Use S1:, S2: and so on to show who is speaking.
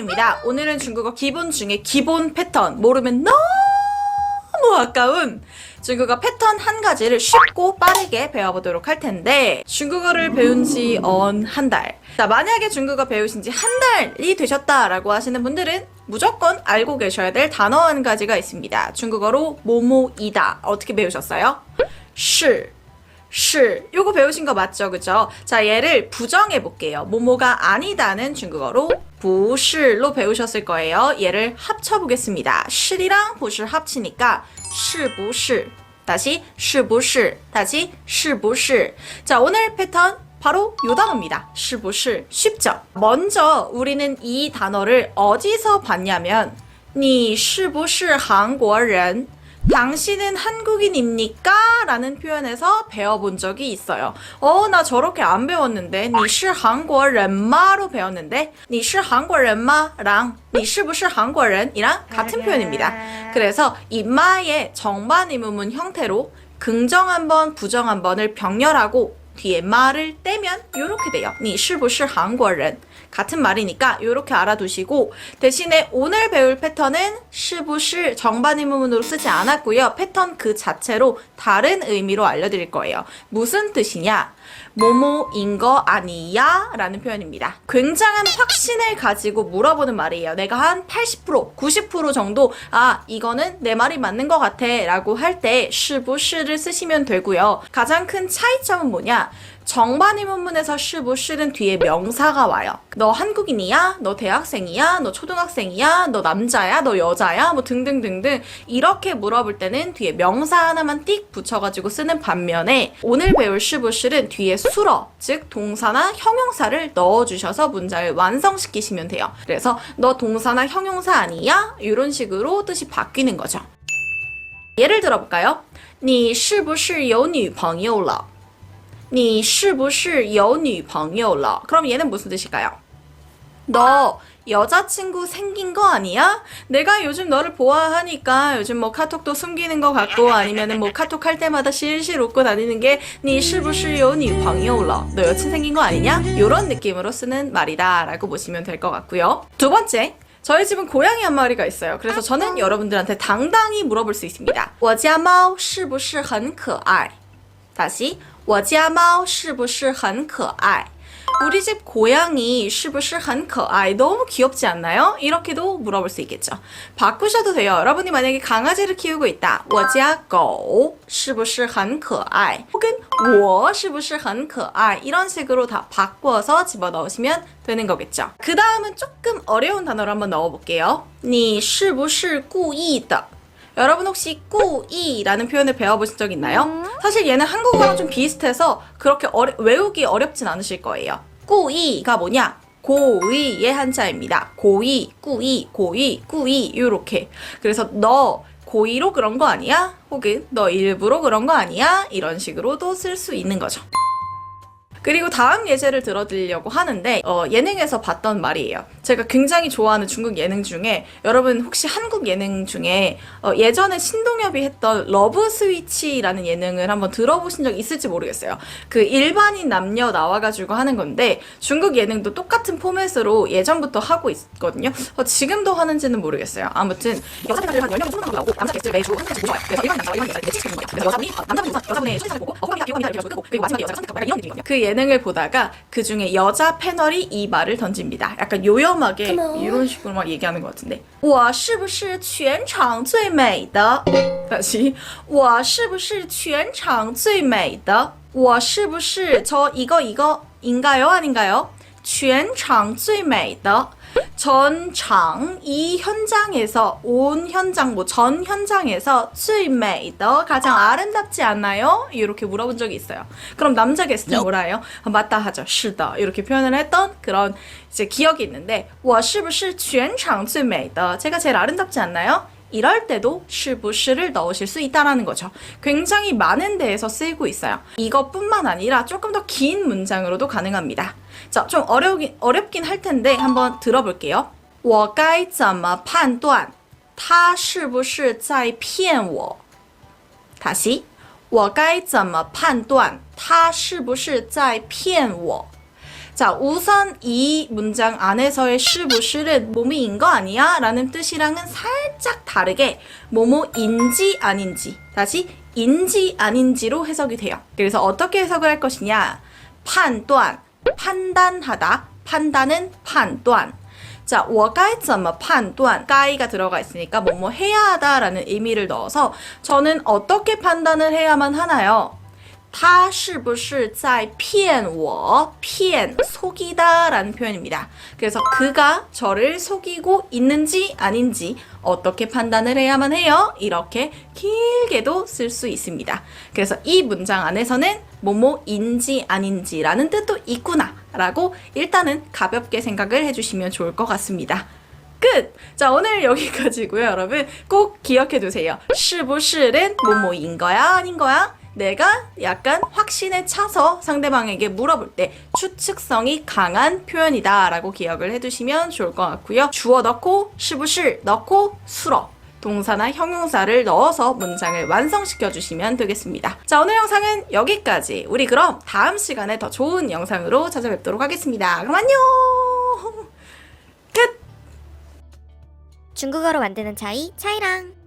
S1: 쌤입니다. 오늘은 중국어 기본 중에 기본 패턴 모르면 너무 아까운 중국어 패턴 한 가지를 쉽고 빠르게 배워보도록 할 텐데 중국어를 배운 지 언 한 달. 자, 만약에 중국어 배우신 지 한 달이 되셨다라고 하시는 분들은 무조건 알고 계셔야 될 단어 한 가지가 있습니다. 중국어로 뭐뭐이다. 어떻게 배우셨어요? 是 시 요거 배우신 거 맞죠 그죠 자 얘를 부정해 볼게요 뭐뭐가 아니다는 중국어로 不是로 배우셨을 거예요 얘를 합쳐 보겠습니다 是이랑 不是 합치니까 是不是 다시 是不是 다시 是不是 자 오늘 패턴 바로 요 단어입니다. 是不是 쉽죠? 먼저 우리는 이 단어를 어디서 봤냐면 你是不是韩国人 당신은 한국인입니까? 라는 표현에서 배워본 적이 있어요. 어, 나 저렇게 안 배웠는데. 你是韩国人吗? 로 배웠는데. 你是韩国人吗? 랑 你是不是韩国人? 이랑 같은 표현입니다. 그래서 이 마의 정반 의문문 형태로 긍정 한 번, 부정 한 번을 병렬하고 뒤에 말을 떼면 이렇게 돼요. 你是不是韩国人? 같은 말이니까 이렇게 알아두시고 대신에 오늘 배울 패턴은 是不是정반 의문문으로 쓰지 않았고요. 패턴 그 자체로 다른 의미로 알려드릴 거예요. 무슨 뜻이냐? 뭐뭐인 거 아니야? 라는 표현입니다. 굉장한 확신을 가지고 물어보는 말이에요. 내가 한 80%, 90% 정도 아 이거는 내 말이 맞는 것 같아 라고 할 때 是不是를 쓰시면 되고요. 가장 큰 차이점은 뭐냐? 정반 의문문에서 是不是는 뒤에 명사가 와요. 너 한국인이야? 너 대학생이야? 너 초등학생이야? 너 남자야? 너 여자야? 뭐 등등등등 이렇게 물어볼 때는 뒤에 명사 하나만 띡 붙여가지고 쓰는 반면에 오늘 배울 是不是는 뒤에 수러 즉 동사나 형용사를 넣어주셔서 문장을 완성시키시면 돼요. 그래서 너 동사나 형용사 아니야? 이런 식으로 뜻이 바뀌는 거죠. 예를 들어볼까요? 你是不是有女朋友了? 你是不是有女朋友了? 그럼 얘는 무슨 뜻일까요? 너 여자친구 생긴 거 아니야? 내가 요즘 너를 보아하니까 요즘 뭐 카톡도 숨기는 거 같고 아니면은 뭐 카톡 할 때마다 실실 웃고 다니는 게你是不是有女朋友了? 너 여친 생긴 거 아니냐? 이런 느낌으로 쓰는 말이다 라고 보시면 될 것 같고요. 두 번째, 저희 집은 고양이 한 마리가 있어요. 그래서 저는 여러분들한테 당당히 물어볼 수 있습니다. 我家猫是不是很可爱? 다시 我家猫是不是很可爱? 우리 집 고양이 是不是很可爱? 너무 귀엽지 않나요? 이렇게도 물어볼 수 있겠죠. 바꾸셔도 돼요. 여러분이 만약에 강아지를 키우고 있다. 我家狗是不是很可爱? 혹은 我是不是很可爱? 이런 식으로 다 바꿔서 집어넣으시면 되는 거겠죠. 그 다음은 조금 어려운 단어를 한번 넣어볼게요. 你是不是故意的? 여러분 혹시 꾸이라는 표현을 배워보신 적 있나요? 사실 얘는 한국어랑 좀 비슷해서 그렇게 어려, 외우기 어렵진 않으실 거예요. 꾸이가 뭐냐? 고의의 한자입니다. 고의, 꾸이, 고의, 꾸이 이렇게. 그래서 너 고의로 그런 거 아니야? 혹은 너 일부러 그런 거 아니야? 이런 식으로도 쓸 수 있는 거죠. 그리고 다음 예제를 들어드리려고 하는데 어, 예능에서 봤던 말이에요. 제가 굉장히 좋아하는 중국 예능 중에 여러분 혹시 한국 예능 중에 어, 예전에 신동엽이 했던 러브 스위치라는 예능을 한번 들어보신 적 있을지 모르겠어요. 그 일반인 남녀 나와가지고 하는 건데 중국 예능도 똑같은 포맷으로 예전부터 하고 있거든요. 어, 지금도 하는지는 모르겠어요. 아무튼 여자분들 한 10명 정도 나오고 남자 게스트를 매주 한 명씩 모셔와요. 그래서 일반인 남자와 일반인 여자를 매치시키는 거예요. 그래서 여자분이 어, 남자분이 우선 여자분의 순위를 보고 어, 호감이다, 비호감이다 이렇게 해가지고 그리고 마지막에 여자가 선택하고 약간 이런 느낌이거든요. 그 예능 을 보다가 그 중에 여자 패널이 이 말을 던집니다. 약간 요염하게 이런 식으로 막 얘기하는 것 같은데. 我是不是全场最美的? 다시 我是不是全场最美的?我是不是저 이거 이거인가요 아닌가요? 全场最美的 전场이 현장에서 온 현장 뭐 전 현장에서 最美的 가장 아름답지 않나요? 이렇게 물어본 적이 있어요. 그럼 남자 게스트 뭐라 해요? 아, 맞다 하죠. 是的 이렇게 표현을 했던 그런 이제 기억이 있는데 我是不是全场最美的 제가 제일 아름답지 않나요? 이럴 때도 是不是를 넣으실 수 있다라는 거죠. 굉장히 많은 데에서 쓰이고 있어요. 이것뿐만 아니라 조금 더 긴 문장으로도 가능합니다. 자, 좀 어려긴, 어렵긴 할 텐데 한번 들어볼게요. 我该怎么判断他是不是在骗我? 다시 我该怎么判断他是不是在骗我? 자, 우선 이 문장 안에서의 是不是는 몸이인 거 아니야? 라는 뜻이랑은 살짝 다르게 뭐뭐인지 아닌지 다시 인지 아닌지로 해석이 돼요. 그래서 어떻게 해석을 할 것이냐? 판단, 판단하다, 판단은 판단. 자, 我该怎么判断? 까이가 들어가 있으니까 뭐뭐 해야 하다라는 의미를 넣어서 저는 어떻게 판단을 해야만 하나요? 他是不是在骗我?骗 속이다라는 표현입니다. 그래서 그가 저를 속이고 있는지 아닌지 어떻게 판단을 해야만 해요? 이렇게 길게도 쓸 수 있습니다. 그래서 이 문장 안에서는 뭐뭐인지 아닌지라는 뜻도 있구나라고 일단은 가볍게 생각을 해주시면 좋을 것 같습니다. 끝! 자, 오늘 여기까지고요, 여러분. 꼭 기억해 두세요. 是不是는 뭐뭐인 거야, 아닌 거야? 내가 약간 확신에 차서 상대방에게 물어볼 때 추측성이 강한 표현이다라고 기억을 해두시면 좋을 것 같고요. 주어 넣고 시부실 넣고 수러 동사나 형용사를 넣어서 문장을 완성시켜 주시면 되겠습니다. 자, 오늘 영상은 여기까지. 우리 그럼 다음 시간에 더 좋은 영상으로 찾아뵙도록 하겠습니다. 그럼 안녕! 끝!
S2: 중국어로 만드는 차이, 차이랑.